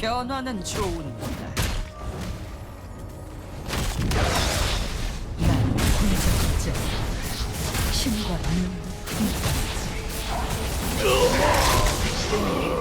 변화는 좋은다. 난 군자자 신과 는 자, 오각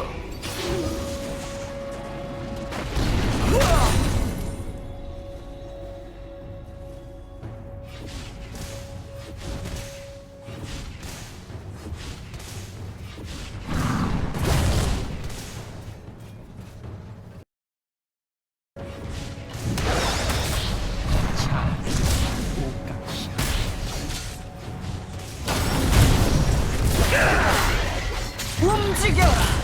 움직여라.